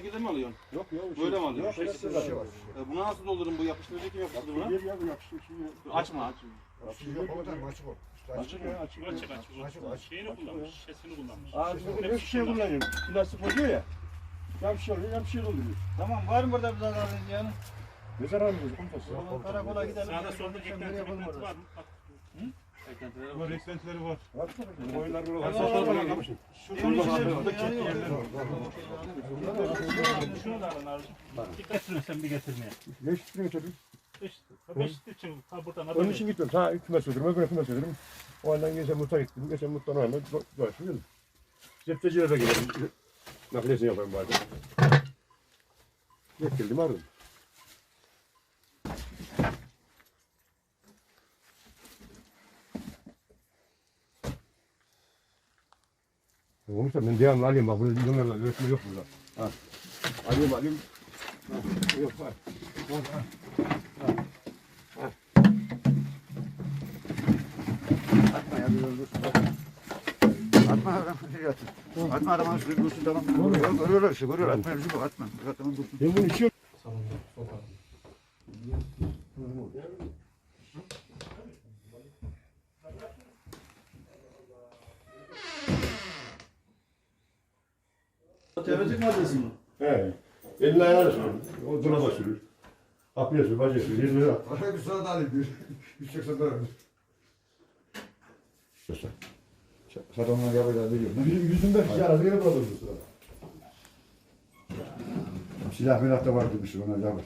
şekilde mi alıyorsun? Yok ya. Böyle mi alıyorsun? Yok, böyle Şekilde şey var. E, bunu nasıl doldururum? Bu yapıştırıcı kim yapıştırdı buna? Bir ya bu yapıştı. Şimdi Açma aç. Açık yok oğlum açık ol. Açık ya açık. Açık açık. Açık, açık. Şeyini kullanmış, şişesini kullanmış. Abi bugün hep şey kullanıyorum. Plastik oluyor ya. Ya bir şey oluyor ya bir şey oluyor. Tamam var mı burada bir zararınız yani? Ne zararımız komutansı? Tamam, Karakola gidelim. Sağda solda eklenti orada? var mı? Bak, Beklentileri var. eklentileri var. Var var. Tamam, Saçlar tamam. falan kalmışsın. Evin içinde Şurada. Şunu da alın. Dikkat sürün sen bir getirmeye. Ne istiyorsun tabii. İşte, beş için ha buradan Onun adam için gitmem. Ha kümes ödürüm. Öbürüne kümes ödürüm. O halden geçen mutfağa gittim. Geçen mutfağın önüne dolaştım geldim. Zeptecilere de gidelim. Nakliyesini yapayım bari. Getirdim aradım. Da ben devamlı alayım bak burada numaralar ölçme yok burada. Ha. Alayım alayım. Ha. Yok var. Var, ha. Ha. Atma ya bir öldürsün. Atma adam şuraya atın. Atma adam şuraya dursun tamam. Görüyor görüyorlar işte görüyor. Atma şey yok atma. Tamam dursun. Ben bunu içiyorum. Temizlik maddesi mi? He. Elini ayağına sürür. O dolaba sürür. Kapıya sürür, bacaya sürür. Yerine at. Bana bir sana da alayım bir. 180 lira. Sadonlar yapacağı veriyor. Yüzüm, yüzümde bir şey arası yine burada durdu sıra. Silah milah da vardı bir şey ona yapar.